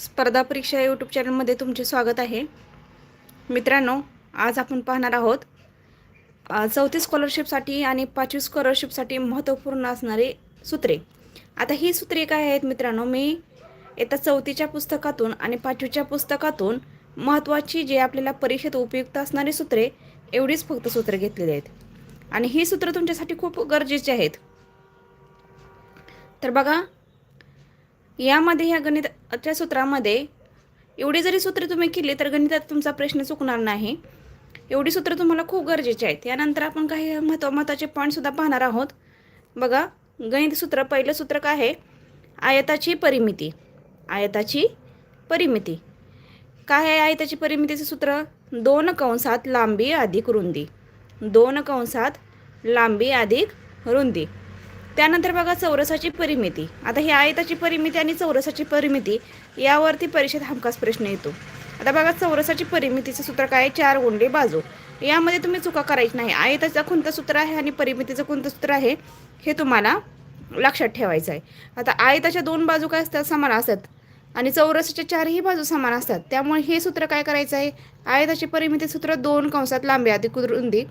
स्पर्धा परीक्षा यूट्यूब चॅनलमध्ये तुमचे स्वागत आहे. मित्रांनो आज आपण पाहणार आहोत चौथी स्कॉलरशिपसाठी आणि पाचवी स्कॉलरशिपसाठी महत्त्वपूर्ण असणारे सूत्रे. आता ही सूत्रे काय आहेत मित्रांनो मी येत्या चौथीच्या पुस्तकातून आणि पाचवीच्या पुस्तकातून महत्त्वाची जे आपल्याला परीक्षेत उपयुक्त असणारी सूत्रे एवढीच फक्त सूत्रे घेतलेली आहेत. आणि ही सूत्र तुमच्यासाठी खूप गरजेची आहेत. तर बघा यामध्ये ह्या गणिताच्या सूत्रामध्ये एवढी जरी सूत्र तुम्ही केली तर गणितात तुमचा प्रश्न चुकणार नाही. एवढी सूत्र तुम्हाला खूप गरजेची आहेत. यानंतर आपण काही महत्त्व महत्त्वाचे पॉईंटसुद्धा पाहणार आहोत. बघा गणित सूत्र पहिलं सूत्र काय आहे? आयताची परिमिती. आयताची परिमिती. काय आहे आयताची परिमितीचं सूत्र? दोन कंसात लांबी अधिक रुंदी. दोन कंसात लांबी अधिक रुंदी. त्यानंतर बघा चौरसाची परिमिती. आता ही आयताची परिमिती आणि चौरसाची परिमिती यावरती परीक्षेत हमखास प्रश्न येतो. आता बघा चौरसाची परिमितीचं सूत्र काय आहे? चार गुंडे बाजू. यामध्ये तुम्ही चुका करायची नाही. आयताचं कोणतं सूत्र आहे आणि परिमितीचं कोणतं सूत्र आहे हे तुम्हाला लक्षात ठेवायचं आहे. आता आयताच्या दोन बाजू काय असतात? समान असतात. आणि चौरसाच्या चारही बाजू समान असतात. त्यामुळे हे सूत्र काय करायचं आहे? आयताची परिमिती सूत्र दोन कंसात लांबी अधिक रुंदी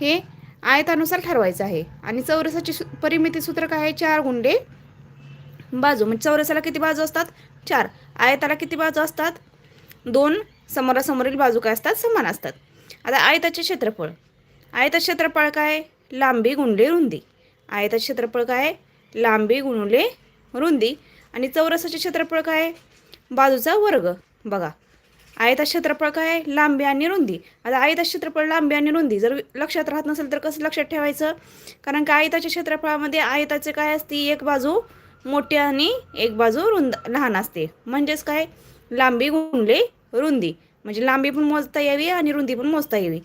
हे आयतानुसार ठरवायचं आहे. आणि चौरसाची सु- परिमिती सूत्र काय आहे? चार गुंडे बाजू म्हणजे चौरसाला किती बाजू असतात? चार. आयताला किती बाजू असतात? दोन. समोरासमोरील बाजू काय असतात? समान असतात. आता आयताचे क्षेत्रफळ. आयताचे क्षेत्रफळ काय लांबी गुणले रुंदी. आयताचे क्षेत्रफळ काय लांबी गुणले रुंदी. आणि चौरसाचे क्षेत्रफळ काय बाजूचा वर्ग. बघा. आयता क्षेत्रफळ काय लांबी आणि रुंदी. आता आयता क्षेत्रफळ लांबी आणि रुंदी जर लक्षात राहत नसेल तर कसं लक्षात ठेवायचं? कारण का आयताच्या क्षेत्रफळामध्ये आयताचे काय असते? एक बाजू मोठी आणि एक बाजू रुंद लहान असते. म्हणजेच काय? लांबी गुणले रुंदी. म्हणजे लांबी पण मोजता यावी आणि रुंदी पण मोजता यावी.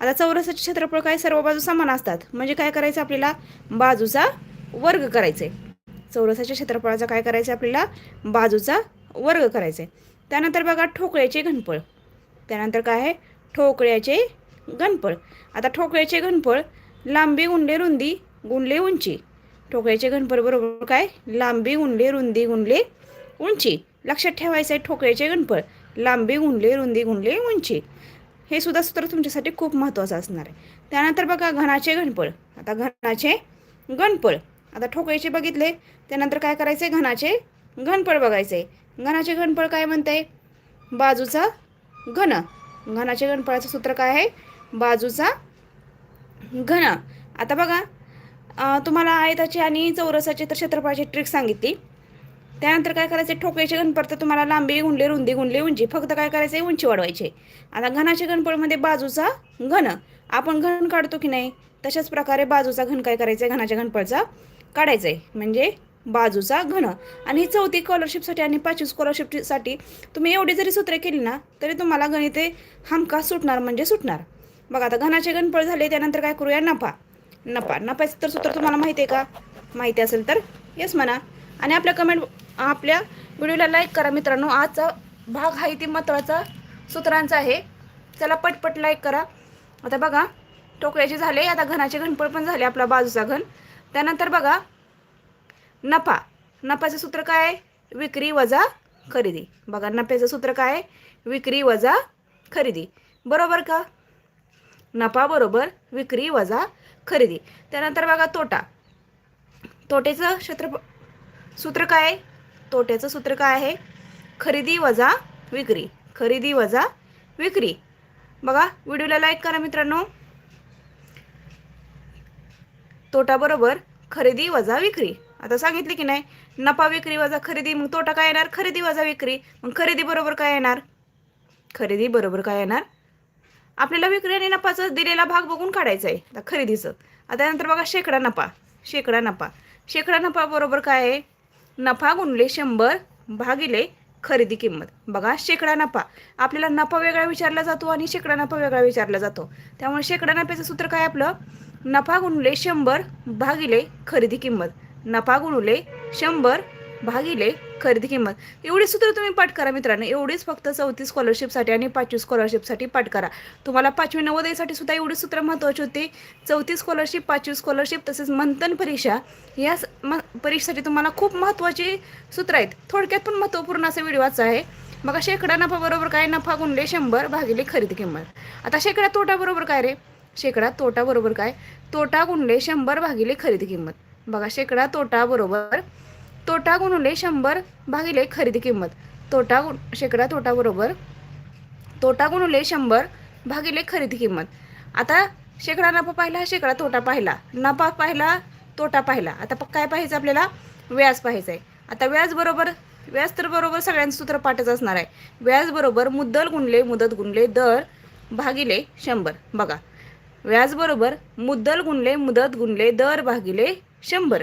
आता चौरसाचे क्षेत्रफळ काय? सर्व बाजू समान असतात. म्हणजे काय करायचं आपल्याला? बाजूचा वर्ग करायचा आहे चौरसाच्या क्षेत्रफळाचा काय करायचं आहे आपल्याला? बाजूचा वर्ग करायचा आहे त्यानंतर बघा ठोकळ्याचे घनफळ. त्यानंतर काय आहे? ठोकळ्याचे घनफळ. आता ठोकळ्याचे घनफळ लांबी गुंडे रुंदी गुंडले उंची. ठोकळ्याचे घनफळ बरोबर काय? लांबी गुंडे रुंदी गुंडले उंची. लक्षात ठेवायचं आहे ठोकळ्याचे घनफळ. लांबी गुंडले रुंदी गुंडले उंची. हे सुद्धा सूत्र तुमच्यासाठी खूप महत्त्वाचं असणार आहे. त्यानंतर बघा घनाचे घनफळ. आता घनाचे घनफळ. आता ठोकळ्याचे बघितले. त्यानंतर काय करायचे घनाचे घनफळ बघायचे घनाचे घनफळ काय म्हणते? बाजूचा घन. घनाचे घनफळाचं सूत्र काय आहे? बाजूचा घन. आता बघा तुम्हाला आयताची आणि चौरसाची तर क्षेत्रफळाची ट्रिक सांगितली. त्यानंतर काय करायचे? ठोक्याचे गणपड तर तुम्हाला लांबी गुंडले रुंदी गुंडले उंची. फक्त काय करायचं? आहे उंची वाढवायची. आता घनाचे गणपडमध्ये म्हणजे बाजूचा घन. आपण घन काढतो की नाही? तशाच प्रकारे बाजूचा घन काय करायचा आहे घनाच्या घनपडचा काढायचा आहे म्हणजे बाजूचा घन. आणि ही चौथी स्कॉलरशिपसाठी आणि पाचवी स्कॉलरशिपसाठी तुम्ही एवढी जरी सूत्रे केली ना तरी तुम्हाला गणिते हमखास सुटणार म्हणजे सुटणार. बघा आता घनाचे गणपळ झाले त्यानंतर काय करूया? नफा. नफा. नफाचं तर सूत्र तुम्हाला माहिती आहे का? माहिती असेल तर येस म्हणा. आणि आपल्या कमेंट आपल्या व्हिडिओला लाईक करा मित्रांनो. आजचा भाग हा इथे महत्त्वाचा सूत्रांचा आहे. चला पटपट लाईक करा. आता बघा टोकळ्याचे झाले. आता घनाचे घनपळ पण झाले आपला बाजूचा घन. त्यानंतर बघा नफा. नफाचं सूत्र काय? आहे? विक्री वजा खरेदी. बघा नफ्याचं सूत्र काय? आहे? विक्री वजा खरेदी. बरोबर का? नफा बरोबर विक्री वजा खरेदी. त्यानंतर बघा तोटा. तोट्याचं क्षेत्र सूत्र काय? आहे तोट्याचं सूत्र काय आहे? खरेदी वजा विक्री. खरेदी वजा विक्री. बघा व्हिडिओला लाईक करा मित्रांनो. तोटा बरोबर खरेदी वजा विक्री. आता सांगितले की नाही नफा विक्री वजा खरेदी मग तोटा काय येणार? खरेदी वजा विक्री. मग खरेदी बरोबर काय येणार? खरेदी बरोबर काय येणार? आपल्याला विक्री आणि नफाचा दिलेला भाग बघून काढायचा आहे आता खरेदीचं. आता त्यानंतर बघा शेकडा नफा शेकडा नफा. शेकडा नफा बरोबर काय आहे? नफा गुणले शंभर भागिले खरेदी किंमत. बघा शेकडा नफा. आपल्याला नफा वेगळा विचारला जातो आणि शेकडा नफा वेगळा विचारला जातो. त्यामुळे शेकडा नफ्याचं सूत्र काय आपलं? नफा गुणले शंभर भागिले खरेदी किंमत. नफा गुणुले शंभर भागिले खरेदी किंमत. एवढी सूत्र तुम्ही पाठ करा मित्रांनो. एवढीच फक्त चौथी स्कॉलरशिपसाठी आणि पाचवी स्कॉलरशिपसाठी पाठ करा. तुम्हाला पाचवी नवोदयसाठी सुद्धा एवढी सूत्र महत्त्वाची होती. चौथी स्कॉलरशिप पाचवी स्कॉलरशिप तसेच मंथन परीक्षा या म परीक्षेसाठी तुम्हाला खूप महत्त्वाची सूत्र आहेत. थोडक्यात पण महत्त्वपूर्ण असा व्हिडिओ आहे. मग शेकडा नफा बरोबर काय? नफा गुणले शंभर भागिले खरेदी किंमत. आता शेकडा तोटा बरोबर काय रे? शेकडा तोटा बरोबर काय? तोटा गुणले शंभर भागिले खरेदी किंमत. बघा शेकडा तोटा बरोबर. तोटा गुणले शंभर भागिले खरेदी किंमत. तोटा गुण शेकडा तोटा बरोबर. तोटा गुणले शंभर भागिले खरेदी किंमत. आता शेकडा नफा पाहिला शेकडा तोटा पाहिला. नफा पाहिला तोटा पाहिला. आता काय पाहायचं आपल्याला? व्याज पाहायचं आहे आता व्याज बरोबर व्याज तर बरोबर सगळ्यांचं सूत्र पाठच असणार आहे. व्याज बरोबर मुद्दल गुणले मुदत गुणले दर भागिले शंभर. बघा व्याज बरोबर मुद्दल गुणले मुदत गुणले दर भागिले शंभर.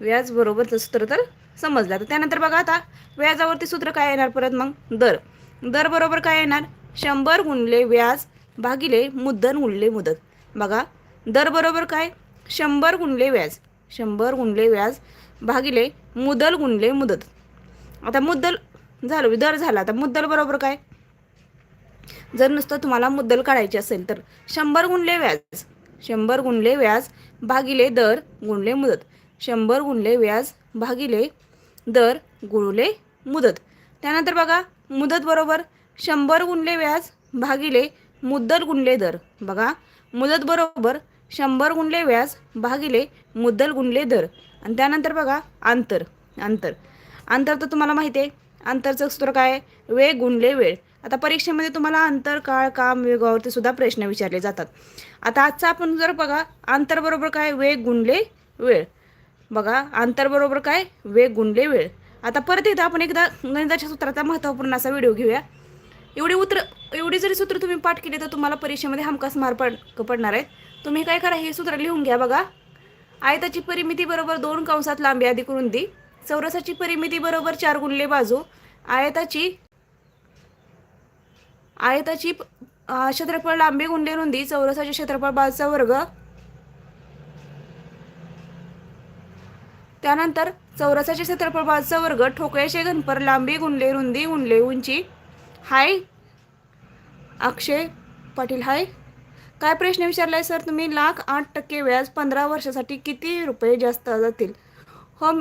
व्याज बरोबरचं सूत्र तर समजलं. तर त्यानंतर बघा आता व्याजावरती सूत्र काय येणार परत मग? दर. दर बरोबर काय येणार? शंभर गुणले व्याज भागिले मुद्दल गुणले मुदत. बघा दर बरोबर काय? शंभर गुणले व्याज. शंभर गुणले व्याज भागिले मुदल गुणले मुदत. आता मुद्दल झालं दर झाला. आता मुद्दल बरोबर काय? जर नुसतं तुम्हाला मुद्दल काढायची असेल तर. शंभर गुणले व्याज. शंभर गुणले व्याज भागिले दर गुणले मुदत. शंभर गुणले व्याज भागिले दर गुणले मुदत. त्यानंतर बघा मुदत बरोबर शंभर गुणले व्याज भागिले मुद्दल गुणले दर. बघा मुदत बरोबर शंभर गुणले व्याज भागिले मुद्दल गुणले दर. आणि त्यानंतर बघा अंतर अंतर. अंतर तर तुम्हाला माहिती आहे. अंतरचं सूत्र काय वेळ गुणले वेळ. आता परीक्षेमध्ये तुम्हाला अंतर काळ काम वेगावरती सुद्धा प्रश्न विचारले जातात. आता आजचा आपण जर बघा अंतर बरोबर काय? वेग गुणले वेळ. बघा अंतर बरोबर काय? वेग गुणले वेळ. आता परत एकदा आपण एकदा गणिताच्या सूत्राचा महत्त्वपूर्ण असा व्हिडिओ घेऊया. एवढी उतर एवढी जरी सूत्र तुम्ही पाठ केले तर तुम्हाला परीक्षेमध्ये हमखास मार पड पडणार आहेत. तुम्ही काय करा हे सूत्र लिहून घ्या बघा. आयताची परिमिती बरोबर दोन कंसात लांबी आधी करून दी. चौरसाची परिमिती बरोबर चार गुणले बाजू. आयताची आयताची क्षेत्रफळ लांबी गुंडे रुंदी चौरसाचे क्षेत्रफळ बाजूचा वर्ग. त्यानंतर चौरसाचे क्षेत्रफळ बाजूचा वर्ग ठोकळ्याचे घनफळ लांबी गुंडले रुंदी गुंडले उंची. हाय. अक्षय पाटील हाय. काय प्रश्न विचारलाय सर? तुम्ही लाख आठ टक्के व्याज पंधरा वर्षासाठी किती रुपये जास्त जातील? हो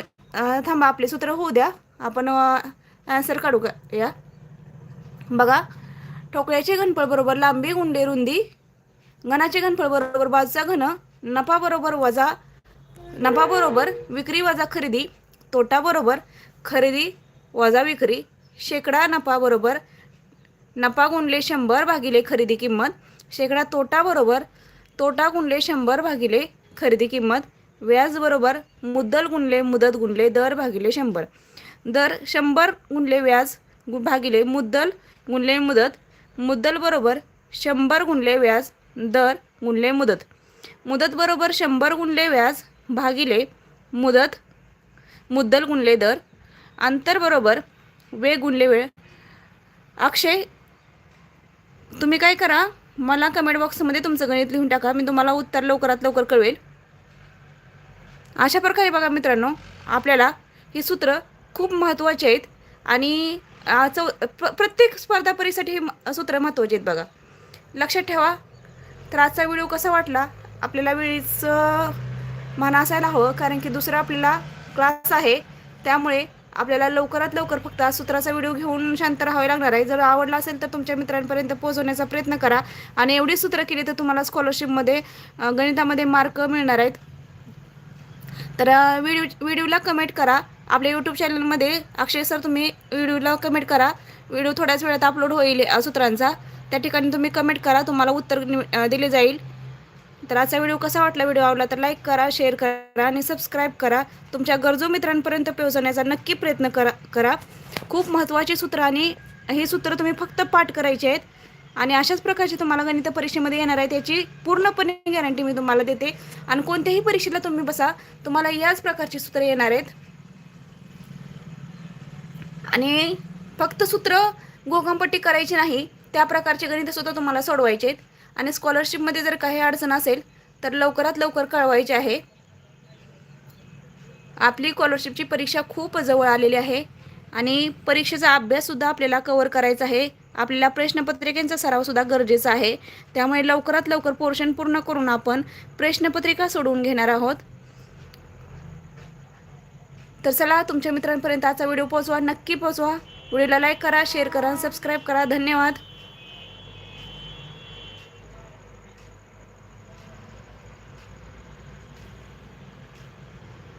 थांबा आपले सूत्र होऊ द्या. आपण ॲन्सर काढू का या बघा. ठोकळ्याचे घनफळ बरोबर लांबी गुंडे रुंदी. घनाचे घनफळ बरोबर बाजूचा घन नफा बरोबर वजा नफा बरोबर विक्री वजा खरेदी तोटा बरोबर खरेदी वजा विक्री शेकडा नफा बरोबर नफा गुणले शंभर भागिले खरेदी किंमत शेकडा तोटा बरोबर तोटा गुणले शंभर भागिले खरेदी किंमत व्याज बरोबर मुद्दल गुणले मुदत गुणले दर भागिले शंभर. दर शंभर गुणले व्याज गु- भागिले मुद्दल गुणले मुदत मुद्दल बरोबर शंभर गुणले व्याज दर गुणले मुदत. मुदत बरोबर शंभर गुणले व्याज भागिले मुदत मुद्दल गुणले दर. अंतर बरोबर वेळ गुणले वेळ. अक्षय तुम्ही काय करा? मला कमेंट बॉक्समध्ये तुमचं गणित लिहून टाका. मी तुम्हाला उत्तर लवकरात लवकर कळवेल. अशा प्रकारे बघा मित्रांनो आपल्याला ही सूत्र खूप महत्त्वाची आहेत आणि चौ प्रत्येक स्पर्धा परीक्षेसाठी ही म- सूत्र महत्त्वाचे आहेत बघा. लक्षात ठेवा तर आजचा व्हिडिओ कसा वाटला? आपल्याला वेळीचं मान असायला हवं कारण की दुसरा आपल्याला क्लास आहे. त्यामुळे आपल्याला लवकरात लवकर फक्त आज सूत्राचा व्हिडिओ घेऊन शांत राहावे लागणार आहे. जर आवडला असेल तर तुमच्या मित्रांपर्यंत पोहोचवण्याचा प्रयत्न करा. आणि एवढी सूत्र केली तर तुम्हाला स्कॉलरशिपमध्ये गणितामध्ये मार्क मिळणार आहेत. तर व्हिडिओ व्हिडिओला कमेंट करा. आपल्या यूट्यूब चॅनलमध्ये अक्षय सर तुम्ही व्हिडिओला कमेंट करा. व्हिडिओ थोड्याच वेळात अपलोड होईल सूत्रांचा. त्या ठिकाणी तुम्ही कमेंट करा तुम्हाला उत्तर नि- दिले जाईल. तर आजचा व्हिडिओ कसा वाटला? व्हिडिओ आवडला तर लाईक करा शेअर करा आणि सबस्क्राईब करा. तुमच्या गरजू मित्रांपर्यंत पोहोचवण्याचा नक्की प्रयत्न करा करा. खूप महत्त्वाची सूत्र आणि हे सूत्र तुम्ही फक्त पाठ करायचे आहेत. आणि अशाच प्रकारचे तुम्हाला गणित परीक्षेमध्ये येणार आहे त्याची पूर्णपणे गॅरंटी मी तुम्हाला देते. आणि कोणत्याही परीक्षेला तुम्ही बसा तुम्हाला याच प्रकारची सूत्र येणार आहेत. आणि फक्त सूत्र गोगमपट्टी करायची नाही त्या प्रकारचे गणित सुद्धा तुम्हाला सोडवायचे आहेत. आणि स्कॉलरशिपमध्ये जर काही अडचण असेल तर लवकरात लवकर कळवायचे आहे. आपली स्कॉलरशिपची परीक्षा खूप जवळ आलेली आहे आणि परीक्षेचा अभ्याससुद्धा आपल्याला कवर करायचा आहे. आपल्याला प्रश्नपत्रिकेचा सरावसुद्धा गरजेचा आहे. त्यामुळे लवकरात लवकर पोर्शन पूर्ण करून आपण प्रश्नपत्रिका सोडवून घेणार आहोत. तर चला तुमच्या मित्रांपर्यंत आजचा व्हिडिओ पोहोचवा. नक्की पोहोचवा. व्हिडिओला लाईक करा शेअर करा सबस्क्राईब करा. धन्यवाद.